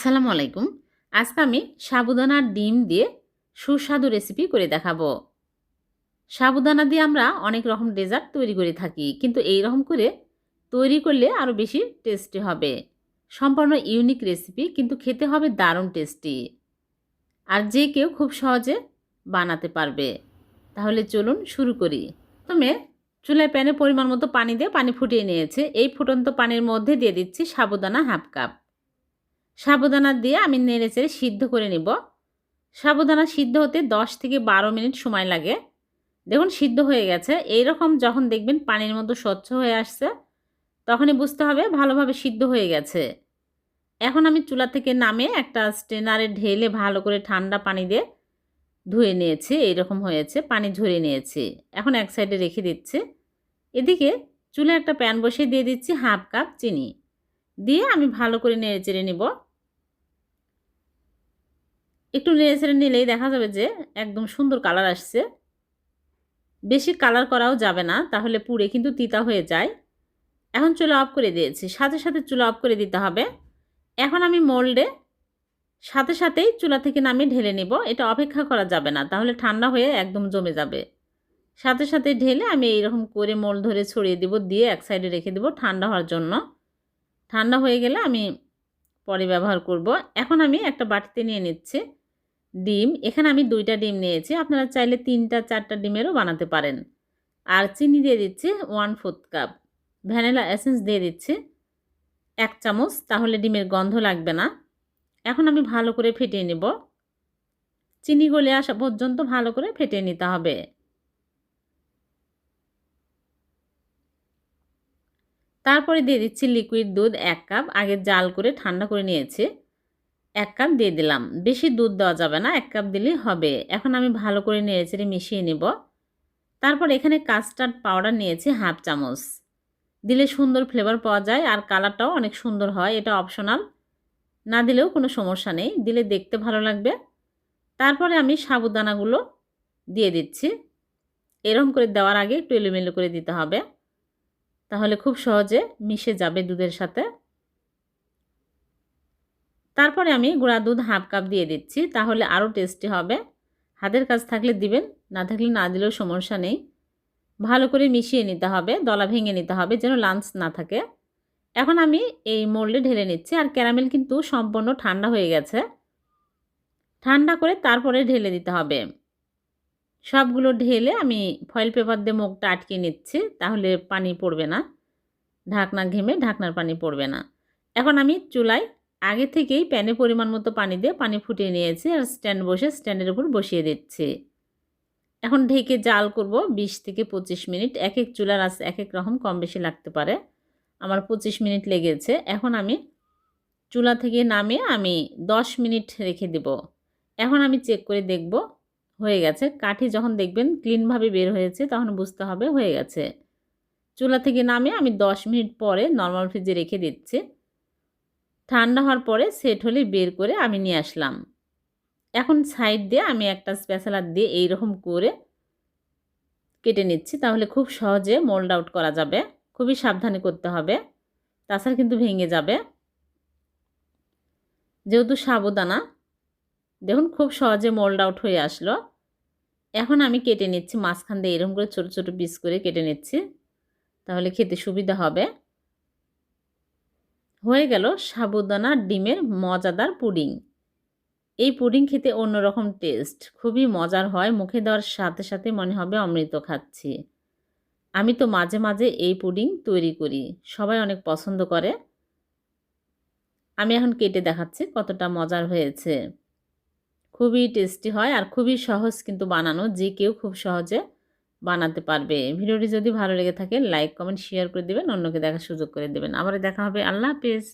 আসসালামু আলাইকুম। আজকে আমি সাবুদানার ডিম দিয়ে সুস্বাদু রেসিপি করে দেখাবো। সাবুদানা দিয়ে আমরা অনেক রকম ডেজার্ট তৈরি করে থাকি, কিন্তু এই রকম করে তৈরি করলে আরও বেশি টেস্টি হবে। সম্পূর্ণ ইউনিক রেসিপি কিন্তু খেতে হবে দারুণ টেস্টি আর যে কেউ খুব সহজে বানাতে পারবে। তাহলে চলুন শুরু করি। প্রথমে চুলায় প্যানে পরিমাণ মতো পানি দিয়ে পানি ফুটিয়ে নিয়েছে। এই ফুটন্ত পানির মধ্যে দিয়ে দিচ্ছি সাবুদানা হাফ কাপ সাবুদানা দিয়ে আমি নেড়ে চেড়ে সিদ্ধ করে নিব। সাবুদানা সিদ্ধ হতে 10 থেকে বারো মিনিট সময় লাগে। দেখুন, সিদ্ধ হয়ে গেছে। এই রকম যখন দেখবেন পানির মতো স্বচ্ছ হয়ে আসছে, তখনই বুঝতে হবে ভালোভাবে সিদ্ধ হয়ে গেছে। এখন আমি চুলা থেকে নামে একটা স্টেনারে ঢেলে ভালো করে ঠান্ডা পানি দিয়ে ধুয়ে নিয়েছি। এইরকম হয়েছে, পানি ঝরে নিয়েছি। এখন এক সাইডে রেখে দিচ্ছি। এদিকে চুলে একটা প্যান বসিয়ে দিয়ে দিচ্ছি হাফ কাপ চিনি। দিয়ে আমি ভালো করে নেড়ে চেড়ে নিব। একটু নেড়ে ছেড়ে নিলেই দেখা যাবে যে একদম সুন্দর কালার আসছে। বেশি কালার করাও যাবে না, তাহলে পুড়ে কিন্তু তিতা হয়ে যায়। এখন চুলা অফ করে দিয়েছি, সাথে সাথে চুলা অফ করে দিতে হবে। এখন আমি মোল্ডে সাথে সাথেই চুলা থেকে নামিয়ে ঢেলে নিব, এটা অপেক্ষা করা যাবে না, তাহলে ঠান্ডা হয়ে একদম জমে যাবে। সাথে সাথে ঢেলে আমি এইরকম করে মোল ধরে ছড়িয়ে দিব, দিয়ে এক সাইডে রেখে দেবো ঠান্ডা হওয়ার জন্য। ঠান্ডা হয়ে গেলে আমি পরে ব্যবহার করব। এখন আমি একটা বাটিতে নিয়ে নিচ্ছি। ডিম, এখানে আমি দুইটা ডিম নিয়েছি, আপনারা চাইলে তিনটা, চারটা ডিমেরও বানাতে পারেন। আর চিনি দিয়ে দিচ্ছি one fourth cup vanilla essence দিয়ে দিচ্ছি এক চামচ, তাহলে ডিমের গন্ধ লাগবে না। এখন আমি ভালো করে ফেটিয়ে নেব। চিনি গলে আসা পর্যন্ত ভালো করে ফেটিয়ে নিতে হবে। তারপরে দিয়ে দিচ্ছি লিকুইড দুধ এক কাপ আগে জাল করে ঠান্ডা করে নিয়েছি। এক কাপ দিয়ে দিলাম। বেশি দুধ দেওয়া যাবে না, এক কাপ দিলেই হবে। এখন আমি ভালো করে নেড়েচেড়ে মিশিয়ে নেব। তারপর এখানে কাস্টার্ড পাউডার নিয়েছি হাফ চামচ। দিলে সুন্দর ফ্লেভার পাওয়া যায় আর কালারটাও অনেক সুন্দর হয়, এটা অপশনাল। না দিলেও কোনো সমস্যা নেই, দিলে দেখতে ভালো লাগবে। তারপরে আমি সাবুদানাগুলো দিয়ে দিচ্ছি। এরকম করে দেওয়ার আগে একটু এলোমেলো করে দিতে হবে। তাহলে খুব সহজে মিশে যাবে দুধের সাথে। তারপরে আমি গুঁড়া দুধ হাফ কাপ দিয়ে দিচ্ছি, তাহলে আরও টেস্টি হবে। হাতের কাজ থাকলে দিবেন, না থাকলে না দিলেও সমস্যা নেই। ভালো করে মিশিয়ে নিতে হবে, দলা ভেঙে নিতে হবে যেন লাঞ্চ না থাকে। এখন আমি এই মোল্ডে ঢেলে নিচ্ছি, আর ক্যারামেল কিন্তু সম্পূর্ণ ঠান্ডা হয়ে গেছে। ঠান্ডা করে তারপরে ঢেলে দিতে হবে। সবগুলো ঢেলে আমি ফয়েল পেপার দিয়ে মুখটা আটকে নিচ্ছি, তাহলে পানি পড়বে না। ঢাকনা ঘেমে ঢাকনার পানি পড়বে না। এখন আমি চুলায় আগে থেকেই প্যানে পরিমাণ মতো পানি দিয়ে পানি ফুটিয়ে নিয়েছি আর স্ট্যান্ড বসে, স্ট্যান্ডের উপর বসিয়ে দিচ্ছি। এখন ঢেকে জাল করব ২০ থেকে পঁচিশ মিনিট। এক এক চুলার আস এক এক রকম কম বেশি লাগতে পারে। আমার পঁচিশ মিনিট লেগেছে। এখন আমি চুলা থেকে নামিয়ে আমি 10 মিনিট রেখে দেব। এখন আমি চেক করে দেখব হয়ে গেছে। কাঠি যখন দেখবেন ক্লিনভাবে বের হয়েছে তখন বুঝতে হবে হয়ে গেছে। চুলা থেকে নামে আমি 10 মিনিট পরে নর্মাল ফ্রিজে রেখে দিচ্ছি। ঠান্ডা হওয়ার পরে সেট হলে বের করে আমি নিয়ে আসলাম। এখন সাইড দিয়ে আমি একটা স্পেশালার দিয়ে এই রকম করে কেটে নিচ্ছি, তাহলে খুব সহজে মোল্ড আউট করা যাবে, খুবই সাবধানে করতে হবে, তাছাড়া কিন্তু ভেঙে যাবে। যেহেতু সাবুদানা, দেখুন খুব সহজে মোল্ড আউট হয়ে আসলো। এখন আমি কেটে নিচ্ছি, মাঝখান দিয়ে এরকম করে ছোটো ছোটো পিস করে কেটে নিচ্ছি, তাহলে খেতে সুবিধা হবে। হয়ে গেল সাবুদানা ডিমের মজাদার পুডিং। এই পুডিং খেতে অন্যরকম টেস্ট, খুবই মজার হয়, মুখে দেওয়ার সাথে সাথে মনে হবে অমৃত খাচ্ছি। আমি তো মাঝে মাঝে এই পুডিং তৈরি করি, সবাই অনেক পছন্দ করে। আমি এখন কেটে দেখাচ্ছি কতটা মজার হয়েছে। খুবই টেস্টি হয় আর খুবই সহজ কিন্তু বানানো, যে কেউ খুব সহজে বানাতে পারবে। ভিডিওটি যদি ভালো লেগে থাকে লাইক কমেন্ট শেয়ার করে দেবেন। অন্যকে দেখার সুযোগ করে দেবেন। আবার দেখা হবে। আল্লাহ হাফিজ।